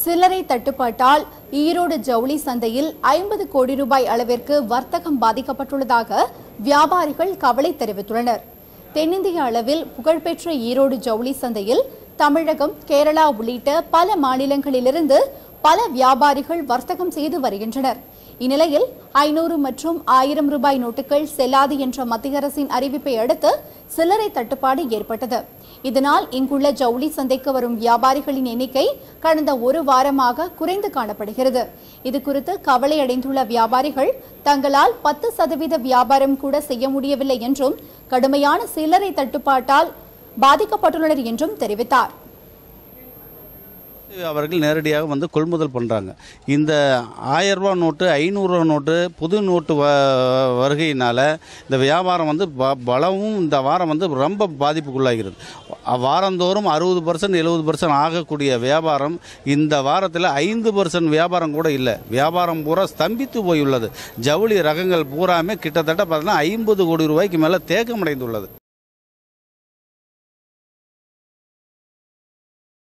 சில்லறை தட்டுப்பாட்டால் ஈரோடு ஜவுளி சந்தையில் ஐம்பது கோடி ரூபாய் அளவிற்கு வர்த்தகம் பாதிக்கப்பட்டுள்ளதாக வியாபாரிகள் கவலை தெரிவித்துள்ளனர். தென்னிந்திய அளவில் புகழ்பெற்ற ஈரோடு ஜவுளி சந்தையில் தமிழகம் கேரளா உள்ளிட்ட பல மாநிலங்களிலிருந்து பல வியாபாரிகள் வர்த்தகம் செய்து வருகின்றனர். இந்நிலையில் ஐநூறு மற்றும் ஆயிரம் ரூபாய் நோட்டுகள் செல்லாது என்ற மத்திய அரசின் அறிவிப்பை அடுத்து சில்லறை தட்டுப்பாடு ஏற்பட்டது. இதனால் இங்குள்ள ஜவுளி சந்தைக்கு வரும் வியாபாரிகளின் எண்ணிக்கை கடந்த ஒரு வாரமாக குறைந்து காணப்படுகிறது. இது குறித்து கவலை அடைந்துள்ள வியாபாரிகள் தங்களால் பத்து சதவீத வியாபாரம் கூட செய்ய முடியவில்லை என்றும் கடுமையான சில்லறை தட்டுப்பாட்டால் பாதிக்கப்பட்டுள்ளனர் என்றும் தெரிவித்தார். அவர்கள் நேரடியாக வந்து கொள்முதல் பண்ணுறாங்க இந்த ஆயிரரூபா நோட்டு ஐநூறுரூவா நோட்டு புது நோட்டு வ வருகையினால் இந்த வியாபாரம் வந்து ப பலமும் இந்த வாரம் வந்து ரொம்ப பாதிப்புக்குள்ளாகிறது. வாரந்தோறும் அறுபது பர்சன்ட் எழுபது பர்சன்ட் ஆகக்கூடிய வியாபாரம் இந்த வாரத்தில் ஐந்து பர்சன்ட் வியாபாரம் கூட இல்லை. வியாபாரம் பூரா ஸ்தம்பித்து போயுள்ளது. ஜவுளி ரகங்கள் பூராமே கிட்டத்தட்ட பார்த்தீங்கன்னா ஐம்பது கோடி ரூபாய்க்கு மேலே தேக்கமடைந்துள்ளது.